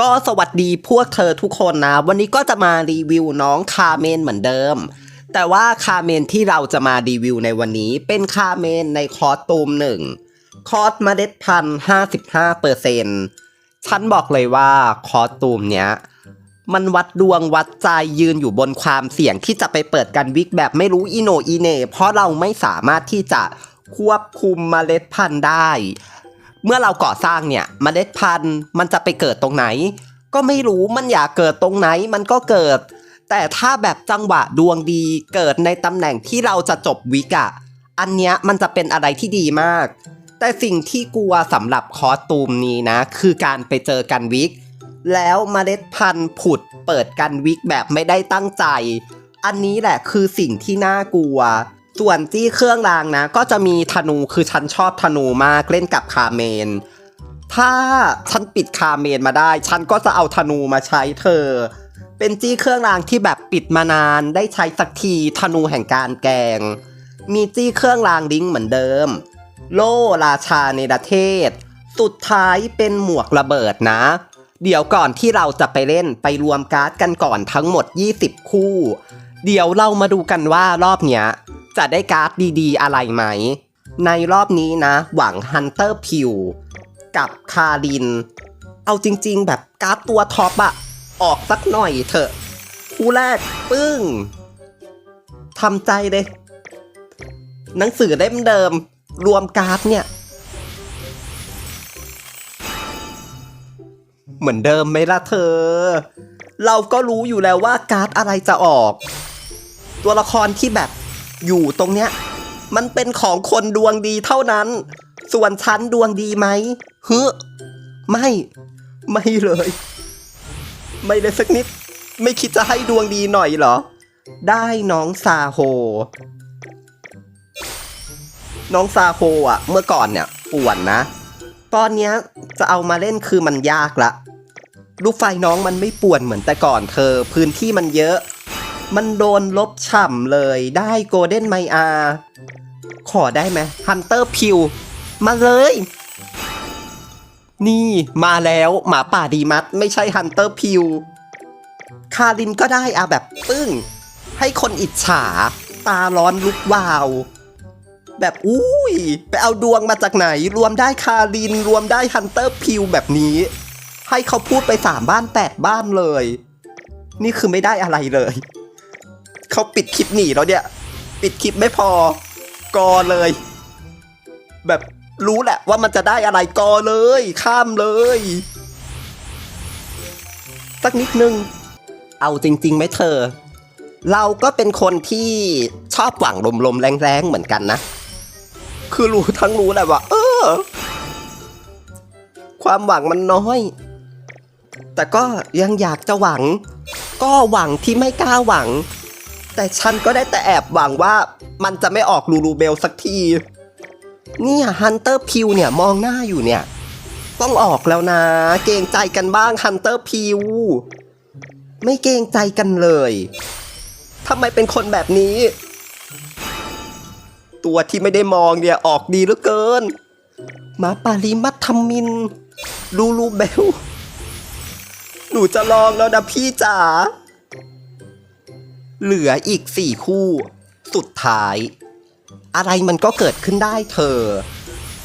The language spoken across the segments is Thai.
ก็สวัสดีพวกเธอทุกคนนะ วันนี้ก็จะมารีวิวน้องคาเมนเหมือนเดิม แต่ว่าคาเมนที่เราจะมารีวิวในวันนี้ เป็นคาเมนในคอสตูมหนึ่งคอสเม็ดพันธุ์55เปอร์เซ็นฉันบอกเลยว่าคอสตูมเนี้ย มันวัดดวงวัดใจยืนอยู่บนความเสี่ยงที่จะไปเปิดกันวิกแบบไม่รู้อีโนอีเน่เพราะเราไม่สามารถที่จะควบคุมเมล็ดพันธุ์ได้ เมื่อเราก่อสร้างเนี่ยเมล็ดพันธุ์มันจะไปเกิดตรงไหน ก็ไม่รู้มันอยากเกิดตรงไหนมันก็เกิด แต่ถ้าแบบจังหวะดวงดีเกิดในตำแหน่งที่เราจะจบวิกอะอันเนี้ยมันจะเป็นอะไรที่ดีมาก แต่สิ่งที่กลัวสำหรับคอสตูมนี้นะ คือการไปเจอกันวิก แล้วเมล็ดพันธุ์ผุดเปิดกันวิกแบบไม่ได้ตั้งใจ อันนี้แหละคือสิ่งที่น่ากลัว ส่วนจี้เครื่องรางนะ ก็จะมีธนูคือฉันชอบธนูมากเล่นกับคาเมน ถ้าฉันปิดคาเมนมาได้ ฉันก็จะเอาธนูมาใช้เธอ เป็นจี้เครื่องรางที่แบบปิดมานานได้ใช้สักทีธนูแห่งการแกง มีจี้เครื่องรางลิงเหมือนเดิม โล่ราชาในประเทศ สุดท้ายเป็นหมวกระเบิดนะ เดี๋ยวก่อนที่เราจะไปเล่นไปรวมการ์ดกันก่อนทั้งหมด 20 คู่ เดี๋ยวเรามาดูกันว่ารอบเนี้ย จะได้การ์ดดีๆ อะไรไหม ในรอบนี้นะ หวังฮันเตอร์พิวกับคาริน เอาจริงๆ แบบการ์ดตัวท็อปอะออกสักหน่อยเถอะ คู่แรก ปึ้งทำใจเลย หนังสือเล่มเดิม รวมการ์ดเนี่ย เหมือนเดิมไหมล่ะเธอ เราก็รู้อยู่แล้วว่าการ์ดอะไรจะออก ตัวละครที่แบบ อยู่ตรงเนี้ย มันเป็นของคนดวงดีเท่านั้น ส่วนฉันดวงดีไหมเฮ้ไม่ ไม่เลย ไม่เลยสักนิด ไม่คิดจะให้ดวงดีหน่อยเหรอ ได้น้องซาโฮ น้องซาโฮอะเมื่อก่อนเนี่ยป่วนนะ ตอนเนี้ยจะเอามาเล่นคือมันยากละลูกไฟน้องมันไม่ป่วนเหมือนแต่ก่อนเธอ พื้นที่มันเยอะ มันโดนลบฉ่ำเลยได้โกลเด้นไมอาขอได้ไหมฮันเตอร์พิวมาเลย นี่มาแล้วหมาป่าดีมัด ไม่ใช่ฮันเตอร์พิวคารินก็ได้อะแบบปึ้ง ให้คนอิจฉา ตาร้อนลุกวาว แบบอุ้ย ไปเอาดวงมาจากไหน รวมได้คารินรวมได้ฮันเตอร์พิวแบบนี้ ให้เขาพูดไปสามบ้านแปดบ้านเลย นี่คือไม่ได้อะไรเลย เขาปิดคลิปหนีแล้วเนี่ย ปิดคลิปไม่พอกอเลย แบบรู้แหละว่ามันจะได้อะไรกอเลย ข้ามเลย สักนิดนึง เอาจริงๆไหมเธอ เราก็เป็นคนที่ชอบหวังลมๆแรงๆเหมือนกันนะ คือรู้ทั้งรู้แหละว่า เออ ความหวังมันน้อย แต่ก็ยังอยากจะหวัง ก็หวังที่ไม่กล้าหวัง แต่ฉันก็ได้แต่แอบหวังว่ามันจะไม่ออกลูลูเบลสักที เนี่ยฮันเตอร์พิวเนี่ยมองหน้าอยู่เนี่ย ต้องออกแล้วนะ เกรงใจกันบ้างฮันเตอร์พิวไม่เกรงใจกันเลยทำไมเป็นคนแบบนี้ ตัวที่ไม่ได้มองเนี่ยออกดีเหลือเกินหมาปาลีมัตทมิน ลูลูเบล หนูจะลองแล้วนะพี่จ๋า เหลืออีกสี่คู่ สุดท้าย อะไรมันก็เกิดขึ้นได้เธอ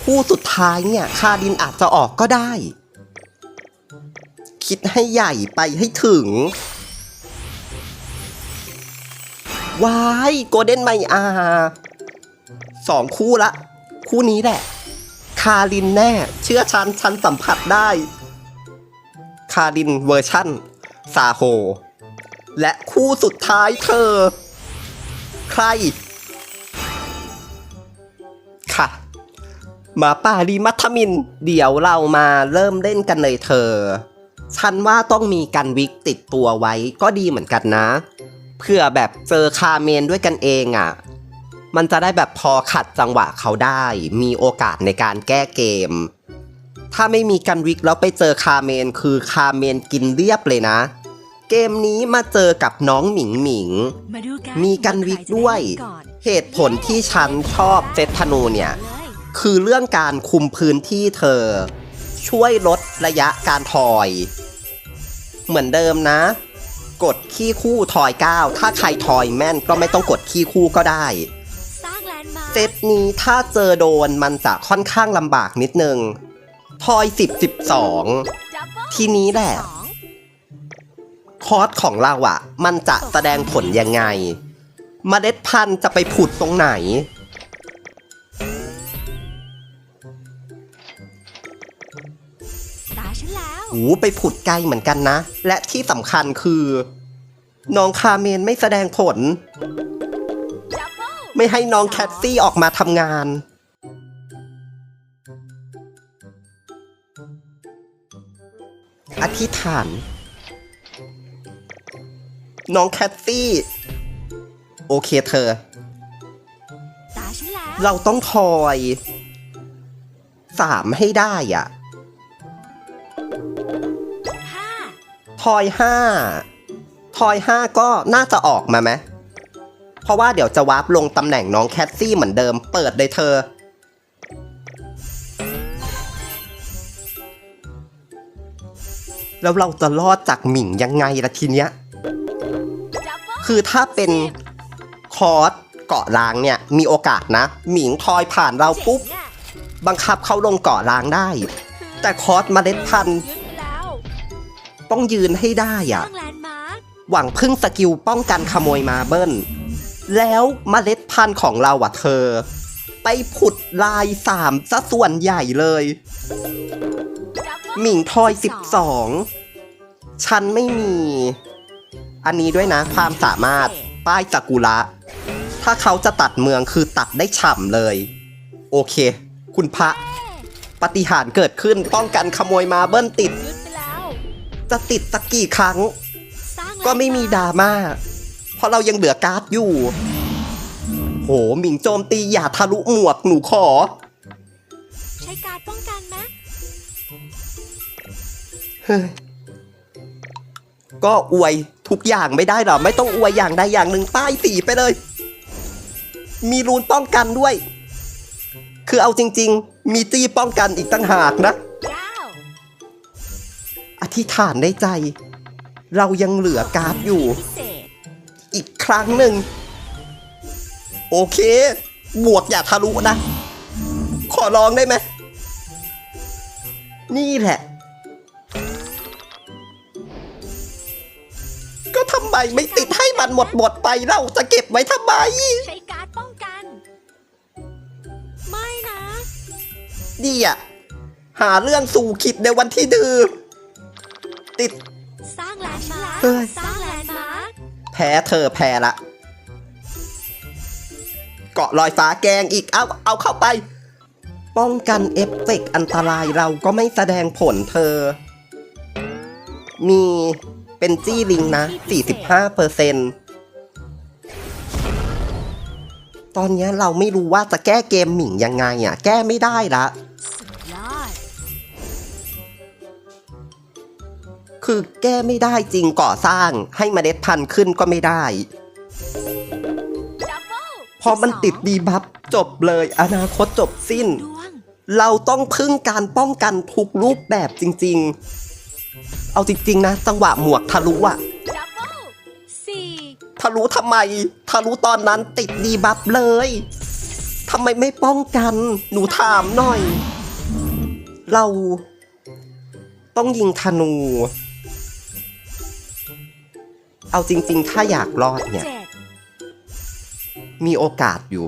คู่สุดท้ายเนี่ยคาดินอาจจะออกก็ได้ คิดให้ใหญ่ไปให้ถึงวายโกลเด้นไมอาสองคู่ละ คู่นี้แหละ คารินแน่ เชื่อฉันฉันสัมผัสได้ คารินเวอร์ชั่นซาโฮ และคู่สุดท้ายเธอ ใคร ค่ะ หมาป่ารีมัทมิน เดี๋ยวเรามาเริ่มเล่นกันเลยเธอ ฉันว่าต้องมีกันวิกติดตัวไว้ก็ดีเหมือนกันนะ เพื่อแบบเจอคาเมนด้วยกันเองอะ่ะ มันจะได้แบบพอขัดจังหวะเขาได้ มีโอกาสในการแก้เกม ถ้าไม่มีกันวิกแล้วไปเจอคาเมนคือคาเมนกินเรียบเลยนะ เกมนี้มาเจอกับน้องหมิงหมิง มาดูกันมีกันวิกด้วยก่อนเหตุผลที่ฉันชอบเซตธนูเนี่ยเลยคือเรื่องการคุมพื้นที่เธอ ช่วยลดระยะการถอย เหมือนเดิมนะ กดขี้คู่ทอยเก้าถ้าใครทอยแม่นก็ไม่ต้องกดขี้คู่ก็ได้สร้างแลนด์มาร์คเซตนี้ถ้าเจอโดนมันจะค่อนข้างลำบากนิดนึง ทอย 10 12ดับเบิลทีนี้แหละสอง คอร์สของเราอะ่ะมันจะแสดงผลยังไงเมล็ดพันธุ์จะไปผุดตรงไหนตาฉันแล้วหูไปผุดไกลเหมือนกันนะ และที่สำคัญคือน้องคาเมนไม่แสดงผลดับเบิลไม่ให้น้องแคทซี่ออกมาทำงาน อธิษฐาน น้องแคทซี่ โอเคเธอตาฉันแล้วเราต้องทอยสามให้ได้อะห้าทอยห้าทอยห้าก็น่าจะออกมาไหมเพราะว่าเดี๋ยวจะวาร์ปลงตำแหน่งน้องแคทซี่เหมือนเดิม เปิดเลยเธอ แล้วเราจะรอดจากหมิงยังไงล่ะทีเนี้ยดับเบิล คือถ้าเป็นคอร์สเกาะล้างเนี่ยมีโอกาสนะ หมิงทอยผ่านเราปุ๊บ บังคับเขาลงเกาะล้างได้ แต่คอร์สเมล็ดพันธุ์ต้องยืนให้ได้อะหวังพึ่งสกิลป้องกันขโมยมาเบิ้ล แล้วเมล็ดพันธุ์ของเราอะเธอ ไปผุดลายสามซะส่วนใหญ่เลย หมิงทอย 12 ฉันไม่มี อันนี้ด้วยนะ ความสามารถป้ายซากุระ ถ้าเขาจะตัดเมืองคือตัดได้ฉ่ำเลย โอเค คุณพระปฏิหารย์เกิดขึ้นป้องกันขโมยมาเบิ้ลติดยึดไปแล้วจะติดสักกี่ครั้งสร้างแลนด์ก็ไม่มีดราม่า เพราะเรายังเหลือการ์ดอยู่ โหหมิงโจมตีอย่าทะลุหมวกหนูขอ ใช้การดป้องกันไหมเฮ้ยก็อวย ทุกอย่างไม่ได้หรอ ไม่ต้องอวยอย่างใดอย่างหนึ่งป้ายสีไปเลย มีรูนป้องกันด้วย คือเอาจริง ๆ มีจี้ป้องกันอีกตั้งหากนะ อธิษฐานได้ใจ เรายังเหลือการ์ดอยู่ อีกครั้งหนึ่ง โอเค บวกอย่าทะลุนะ ขอร้องได้ไหม นี่แหละ ก็ทำไมไม่ติดให้มันหมดหมดๆไปเราจะเก็บไว้ทำไม ใช้การดป้องกัน ไม่นะดีอะหาเรื่องสู่ขิดในวันที่ดื้อติด สร้างแลนด์มาร์คเฮ้ย สร้างแลนด์มาร์คแพ้เธอแพ้ละ เกาะลอยฟ้าแกงอีกเอาเอาเข้าไป ป้องกันเอฟเฟกต์อันตรายเราก็ไม่แสดงผลเธอ มี เป็นจี้ลิงนะ 45เปอร์เซนตอนนี้เราไม่รู้ว่าจะแก้เกมหมิงยังไงอะ แก้ไม่ได้ละคือแก้ไม่ได้จริงก่อสร้างให้เมล็ดพันธุ์ขึ้นก็ไม่ได้ พอมันติดดีบัฟจบเลยอนาคตจบสิ้น เราต้องพึ่งการป้องกันทุกรูปแบบจริง ๆ เอาจริง ๆ นะ จังหวะหมวกทะลุอะทะลุทำไม ทะลุตอนนั้นติดดีบัฟเลยทำไมไม่ป้องกัน หนูถามหน่อย เรา ต้องยิงธนู เอาจริง ๆ ถ้าอยากรอดเนี่ย มีโอกาสอยู่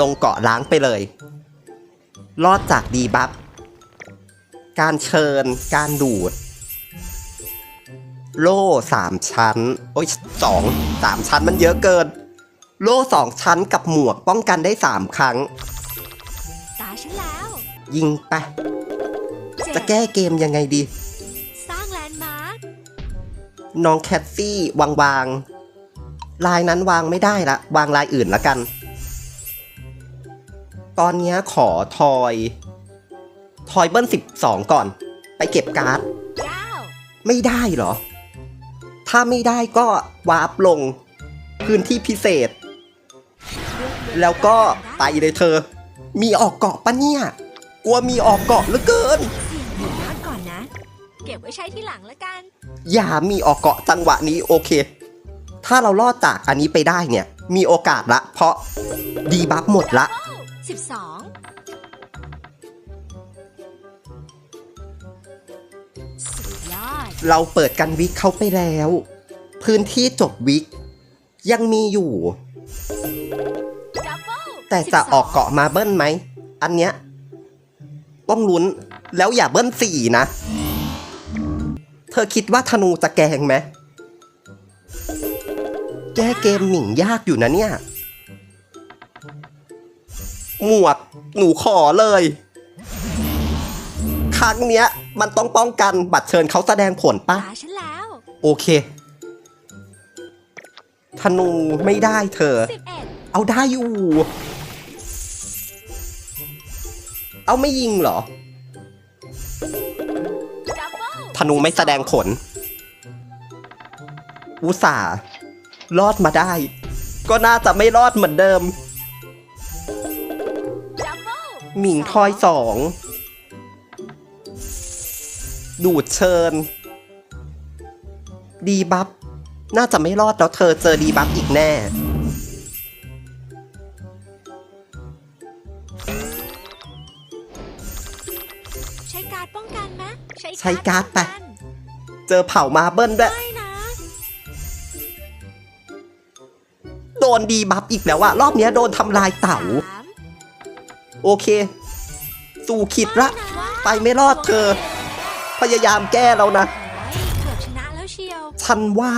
ลงเกาะล้างไปเลย รอดจากดีบัฟการเชิญ การดูด โล่สามชั้น โอ้ยสองสามชั้นมันเยอะเกิน โล่สองชั้นกับหมวกป้องกันได้สามครั้ง ตาฉันแล้วยิงไป เจ็ดจะแก้เกมยังไงดี สร้างแลนด์มาร์คน้องแคทซี่วางวางๆลายนั้นวางไม่ได้ละ วางลายอื่นละกัน ตอนเนี้ยขอทอย ทอยเบิ้ลสิบสองก่อน ไปเก็บการ์ด เก้าไม่ได้เหรอ ถ้าไม่ได้ก็วาร์ปลงพื้นที่พิเศษ แล้วก็ไปเลยเธอ มีออกเกาะปะเนี่ย กลัวมีออกเกาะเหลือเกินก่อนนะ เก็บไว้ใช้ที่หลังละกัน อย่ามีออกเกาะจังหวะนี้โอเค ถ้าเราลอดจากอันนี้ไปได้เนี่ย มีโอกาสละ เพราะดีบัฟหมดละ 12 เราเปิดกันวิกเขาไปแล้ว พื้นที่จบวิก ยังมีอยู่ แต่จะออกเกาะมาเบิ้ลไหม อันเนี้ย ต้องลุ้นแล้วอย่าเบิ้ลสี่นะ เธอคิดว่าธนูจะแกงไหมแก้เกมหมิ่งยากอยู่นะเนี่ย หมวกหนูขอเลย ครั้งเนี้ย มันต้องป้องกันบัตรเชิญเขาแสดงผลปะ ตาฉันแล้วโอเค ธนูไม่ได้เธอ สิบเอ็ดเอาได้อยู่ เอาไม่ยิงเหรอ ดับเบิลธนูไม่แสดงผล อุตส่าห์รอดมาได้ ก็น่าจะไม่รอดเหมือนเดิม ดับเบิลหมิงทอยสอง ดูดเชิญ ดีบัฟน่าจะไม่รอดแล้วเธอเจอดีบัฟอีกแน่ ใช้การ์ดป้องกันไหมใช้การ์ดไปป้องกันเจอเผามาเบิ้ลด้วยไม่นะโดนดีบัฟอีกแล้วอะรอบเนี้ยโดนทำลายเต่าสามโอเค สู่ขิดละไม่นะไปไม่รอดเธอ พยายามแก้แล้วนะโอ้ยเกือบชนะแล้วเชียวฉันว่า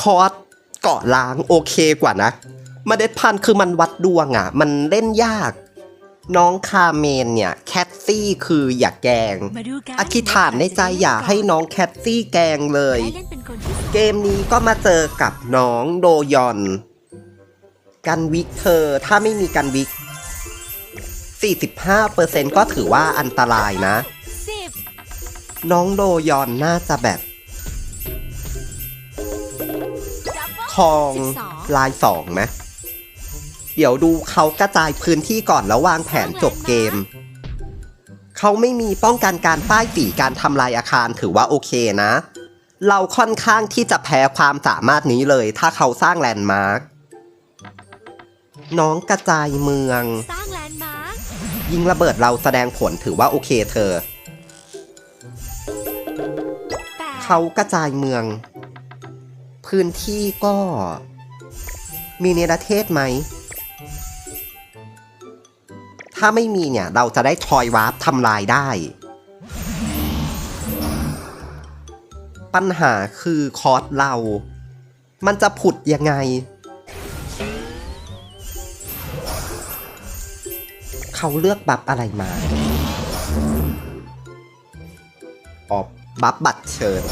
คอร์สเกาะล้างโอเคกว่านะเมล็ดพันธุ์คือมันวัดดวงอะ่ะ มันเล่นยาก น้องคาเมนเนี่ยแคทซี่คืออย่าแกล้งมาดูกันอธิษฐานในใจอย่าให้น้องแคทซี่แกล้งเลยได้เล่นเป็นคนที่สองเกมนี้ก็มาเจอกับน้องโดยอน กันวิกเธอถ้าไม่มีกันวิก45%ก็ถือว่าอันตรายนะสิบ น้องโดยอนน่าจะแบบดับเบิลคลองสิบสองลายสองไหมเดี๋ยวดูเขากระจายพื้นที่ก่อนแล้ววางแผนจบเกม เขาไม่มีป้องกันการป้ายสีการทำลายอาคารถือว่าโอเคนะ เราค่อนข้างที่จะแพ้ความสามารถนี้เลย ถ้าเขาสร้างแลนด์มาร์คน้องกระจายเมือง สร้างแลนด์มาร์คยิงระเบิดเราแสดงผลถือว่าโอเคเธอ เขากระจายเมือง พื้นที่ก็มีในประเทศไหม ถ้าไม่มีเนี่ย เราจะได้ทอยวาร์ปทำลายได้ ปัญหาคือคอร์สเรา มันจะผุดยังไง เขาเลือกบัฟอะไรมาออบ บัฟบัตรเชิญ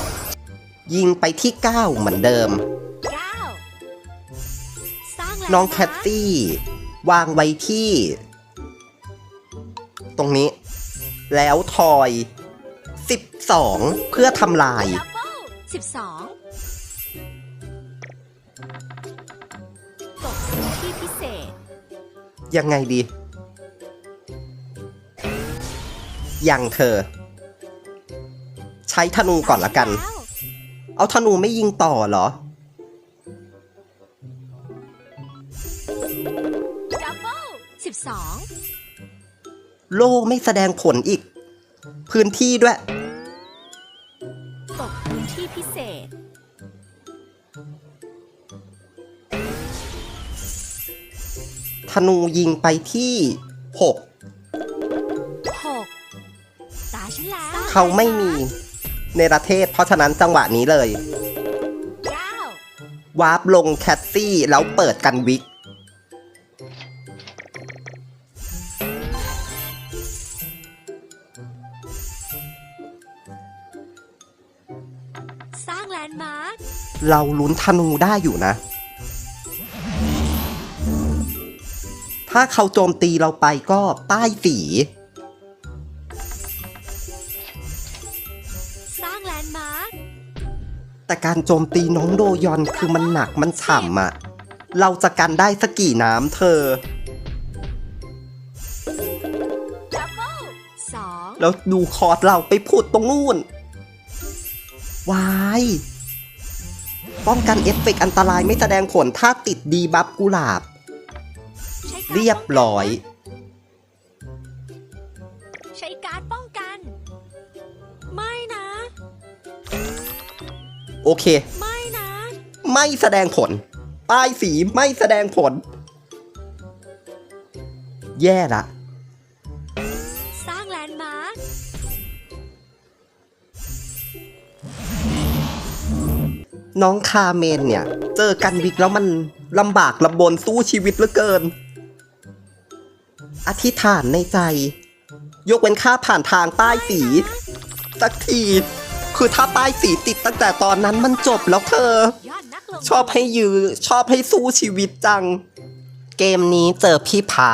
ยิงไปที่ 9 เหมือนเดิมเก้าสร้างแลนด์น้องมาร์แคทซี่วางไว้ที่ ตรงนี้ แล้วทอย 12 เพื่อทำลายดับเบิลสิบสองตกพื้นที่พิเศษ ยังไงดี ยังเธอ ใช้ธนูก่อนละกันแล้วเอาธนูไม่ยิงต่อเหรอดับเบิลสิบสองโล่ไม่แสดงผลอีก พื้นที่ด้วย ตกพื้นที่พิเศษ ธนูยิงไปที่6หกตาฉันแล้ว เขาไม่มี ในประเทศ เพราะฉะนั้นจังหวะนี้เลยเก้าวาร์ปลงแคทซี่แล้วเปิดกันวิก สร้างแลนด์มาร์ค เราลุ้นธนูได้อยู่นะ ถ้าเขาโจมตีเราไปก็ป้ายสีส แต่การโจมตีน้องโดยอนคือมันหนักมันฉ่ำอะเราจะกันได้สักกี่น้ำเธอดับเบิลสองแล้วดูคอร์สเราไปพูดตรงนู่นวายป้องกันเอฟเฟกต์อันตรายไม่แสดงผลถ้าติดดีบัฟกุหลาบใช้การเรียบร้อย อเค ไม่นะ ไม่แสดงผล ป้ายสีไม่แสดงผล แย่ละ สร้างแลนด์มาร์คน้องคาเมนเนี่ย เจอกันวิกแล้วมันลำบากลำบนสู้ชีวิตเหลือเกิน อธิษฐานในใจ ยกเว้นค่าผ่านทางป้ายสี สักที คือถ้าป้ายสีติดตั้งแต่ตอนนั้นมันจบแล้วเธอยอดนักลงทุนชอบให้ยื้อชอบให้สู้ชีวิตจัง เกมนี้เจอพี่พระ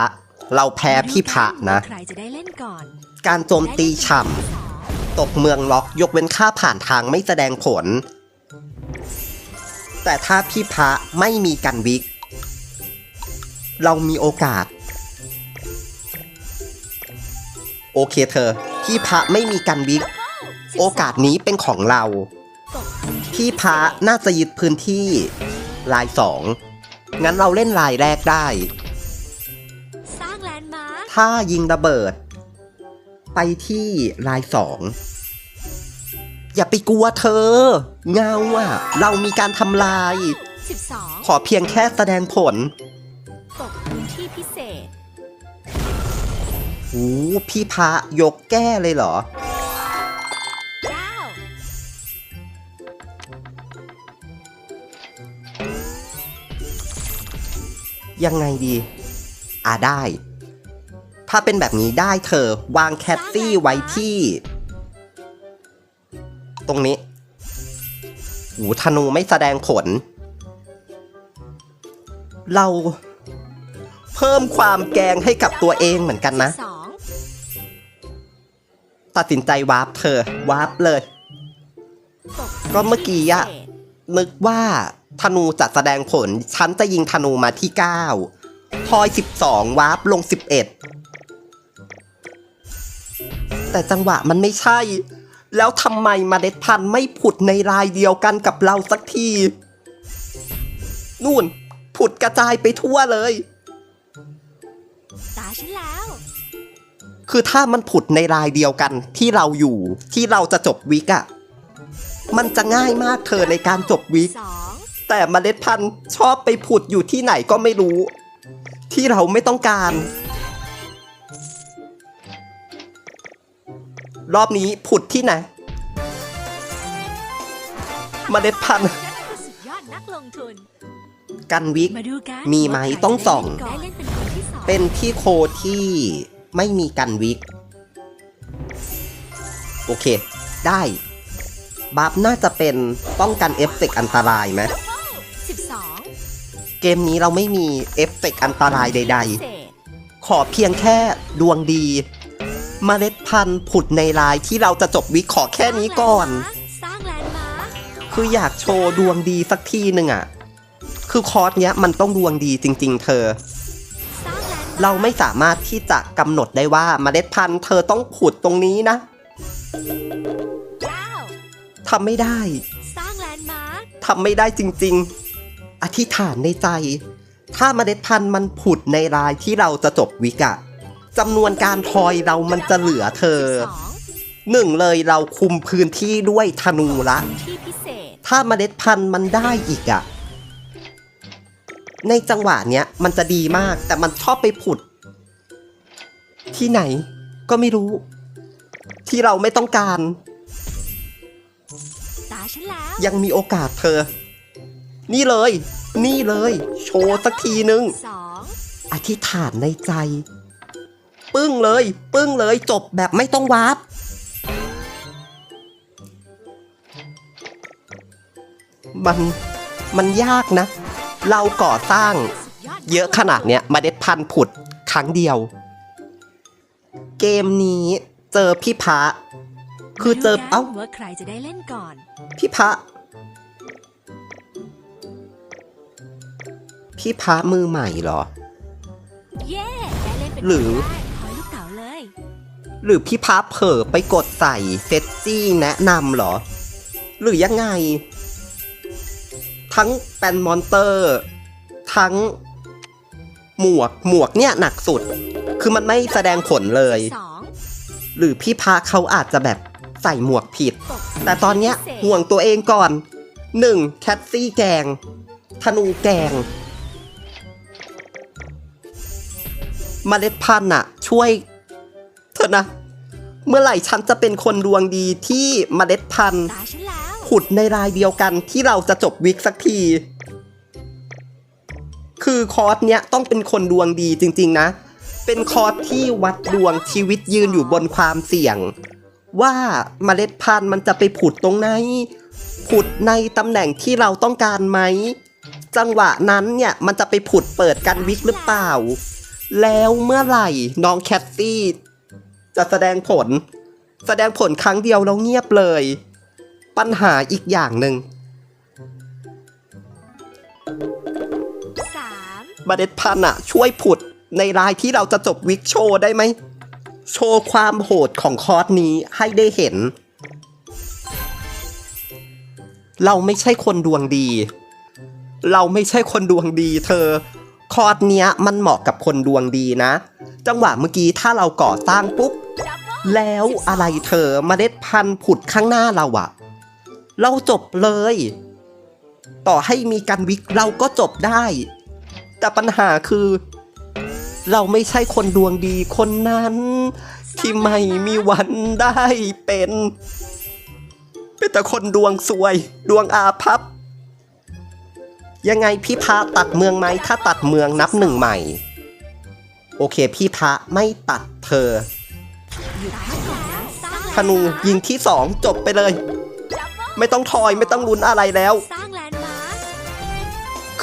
เราแพ้พี่พระนะ ใครจะได้เล่นก่อน การโจมตีฉ่ำตกเมืองล็อกยกเว้นค่าผ่านทางไม่แสดงผล แต่ถ้าพี่พระไม่มีกันวิก เรามีโอกาส โอเคเธอ พี่พระไม่มีกันวิก โอกาสนี้เป็นของเราตกพื้นที่พี่พระน่าจะยึดพื้นที่ลายสองงั้นเราเล่นลายแรกได้ สร้างแลนด์มาร์คถ้ายิงระเบิด ไปที่ลายสองอย่าไปกลัวเธอ เงาอะเรามีการทำลาย 12ขอเพียงแค่แสดงผลตกพื้นที่พิเศษโอ้พี่พระยกแก้เลยเหรอ ยังไงดี อ่าได้ ถ้าเป็นแบบนี้ได้เธอ วางแคทซี่ไว้ที่ ตรงนี้หูธนูไม่แสดงผล เรา เพิ่มความแกงให้กับตัวเองเหมือนกันนะ ตัดสินใจวาร์ปเธอ วาร์ปเลย ก็เมื่อกี้อะนึกว่า ธนูจะแสดงผล ฉันจะยิงธนูมาที่9ทอย 12 วาร์ปลง 11 แต่จังหวะมันไม่ใช่ แล้วทำไมเมาเด็ดพันธุ์ไม่ผุดในรายเดียวกันกับเราสักที นู่น ผุดกระจายไปทั่วเลย ตาฉันแล้ว คือถ้ามันผุดในรายเดียวกันที่เราอยู่ที่เราจะจบวิกอะมันจะง่ายมากเธอในการจบวิก2 แต่เมล็ดพันธุ์ชอบไปผุดอยู่ที่ไหนก็ไม่รู้ ที่เราไม่ต้องการ รอบนี้ผุดที่ไหนเมล็ดพันธุ์ฉันคือสุดยอดนักลงทุนกันวิกมาดูกันมีไหมว่าใครต้องส่องได้เล่นเป็นคนที่สอง เป็นที่โคที่ไม่มีกันวิก โอเค ได้บัฟน่าจะเป็นป้องกันเอฟเฟกต์อันตรายไหม12เกมนี้เราไม่มีเอฟเฟกต์อันตรายใดพิเศษๆขอเพียงแค่ดวงดีเมล็ดพันธุ์ผุดในลายที่เราจะจบวิกขอแค่นี้ก่อน สร้างแลนด์มาร์คคืออยากโชว์ดวงดีสักทีหนึ่งอะคือคอร์สเนี้ยมันต้องดวงดีจริง ๆ เธอ สร้างแลนด์เราไม่สามารถที่จะกำหนดได้ว่าเมล็ดพันธุ์เธอต้องผุดตรงนี้นะ9ทำไม่ได้สร้างแลนด์มาร์คทำไม่ได้จริง ๆ อธิษฐานในใจ ถ้าเมล็ดพันธุ์มันผุดในรายที่เราจะจบวิกอะจำนวนการทอยเรามันจะเหลือเธอ12หนึ่งเลยเราคุมพื้นที่ด้วยธนูละที่พิเศษถ้าเมล็ดพันธุ์มันได้อีกอะในจังหวะเนี้ยมันจะดีมากแต่มันชอบไปผุด ที่ไหนก็ไม่รู้ ที่เราไม่ต้องการ ตาฉันแล้ว ยังมีโอกาสเธอ นี่เลย นี่เลย โชว์สักทีนึง2อธิษฐานในใจ ปึ้งเลย ปึ้งเลยจบแบบไม่ต้องวาร์ปมันมันยากนะ เราก่อสร้างสุดยอดเยอะขนาดเนี้ยเมาเด็ดพันธุ์ผุดครั้งเดียว เกมนี้เจอพี่พระคือเจอมาดูกันเอ้าว่าใครจะได้เล่นก่อน พี่พระ พี่พระมือใหม่เหรอ เย้ได้เล่นเป็นหรือ คนแรกถอยลูกเต๋าเลย หรือพี่พับเผลอไปกดใส่เซตซี่แนะนำเหรอ หรือยังไง ทั้งแปนมอนเตอร์ ทั้ง หมวกหมวกเนี่ยหนักสุด คือมันไม่แสดงผลเลย สองหรือพี่พาเขาอาจจะแบบใส่หมวกผิด ปกแต่ตอนเนี้ยห่วงตัวเองก่อนหนึ่งแคทซี่แกง ธนูแกง มเมล็ดพันธุ์อะช่วยเถอะนะ เมื่อไหร่ฉันจะเป็นคนดวงดีที่มเมล็ดพันธุ์ตาฉันแล้ว ขุดในรายเดียวกันที่เราจะจบวิกสักที คือคอร์สเนี้ยต้องเป็นคนดวงดีจริง ๆ นะ เป็นคอร์สที่วัดดวงชีวิตยืนอยู่บนความเสี่ยง ว่าเมล็ดพันธุ์มันจะไปผุดตรงไหนผุดในตำแหน่งที่เราต้องการไหม จังหวะนั้นเนี่ยมันจะไปผุดเปิดกันวิกหรือเปล่า แล้วเมื่อไหร่น้องแคทซี่จะแสดงผล แสดงผลครั้งเดียวแล้วเงียบเลย ปัญหาอีกอย่างหนึ่งสามเมล็ดพันธุ์อะช่วยผุดในรายที่เราจะจบวิกโชว์ได้ไหม โชว์ความโหดของคอร์สนี้ให้ได้เห็น เราไม่ใช่คนดวงดี เราไม่ใช่คนดวงดีเธอ คอร์สเนี้ยมันเหมาะกับคนดวงดีนะ จังหวะเมื่อกี้ถ้าเราก่อสร้างปุ๊บ แล้วอะไรเธอเมล็ดพันธุ์ผุดข้างหน้าเราอะเราจบเลย ต่อให้มีการวิกเราก็จบได้ แต่ปัญหาคือ เราไม่ใช่คนดวงดีคนนั้น ที่ไม่มีวันได้เป็น เป็นแต่คนดวงซวย ดวงอาภัพ ยังไงพี่พระตัดเมืองไหม ถ้าตัดเมืองนับหนึ่งใหม่ โอเค พี่พระไม่ตัดเธอพนนะสร้างธนูยิงที่สองจบไปเลย ไม่ต้องทอยไม่ต้องลุ้นอะไรแล้ว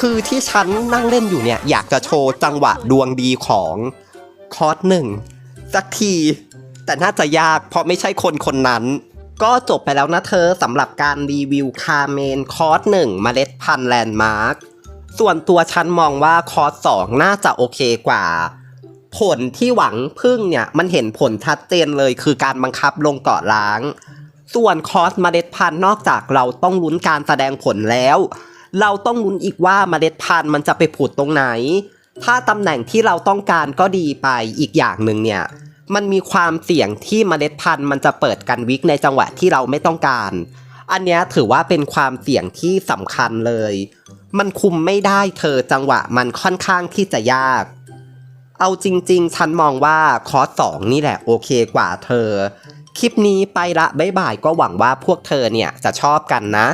คคือที่ฉันนั่งเล่นอยู่เนี่ย อยากจะโชว์จังหวะดวงดีของคอร์สหนึ่งสักที แต่น่าจะยากเพราะไม่ใช่คนคนนั้น ก็จบไปแล้วนะเธอสำหรับการรีวิวคาเมนคอร์สหนึ่งเมล็ดพันธุ์แลนด์มาร์คส่วนตัวฉันมองว่าคอร์สสองน่าจะโอเคกว่า ผลที่หวังพึ่งเนี่ยมันเห็นผลชัดเจนเลยคือการบังคับลงเกาะล้าง ส่วนคอร์สเมล็ดพันธุ์นอกจากเราต้องลุ้นการแสดงผลแล้ว เราต้องลุ้นอีกว่าเมล็ดพันธุ์มันจะไปผุดตรงไหน ถ้าตำแหน่งที่เราต้องการก็ดีไปอีกอย่างหนึ่งเนี่ย มันมีความเสี่ยงที่เมล็ดพันธุ์มันจะเปิดกันวิกในจังหวะที่เราไม่ต้องการ อันนี้ถือว่าเป็นความเสี่ยงที่สำคัญเลย มันคุมไม่ได้เธอจังหวะมันค่อนข้างที่จะยาก เอาจริง ๆ ฉันมองว่าคอร์สสองนี่แหละโอเคกว่าเธอ คลิปนี้ไปละบ๊ายบายก็หวังว่าพวกเธอเนี่ยจะชอบกันนะ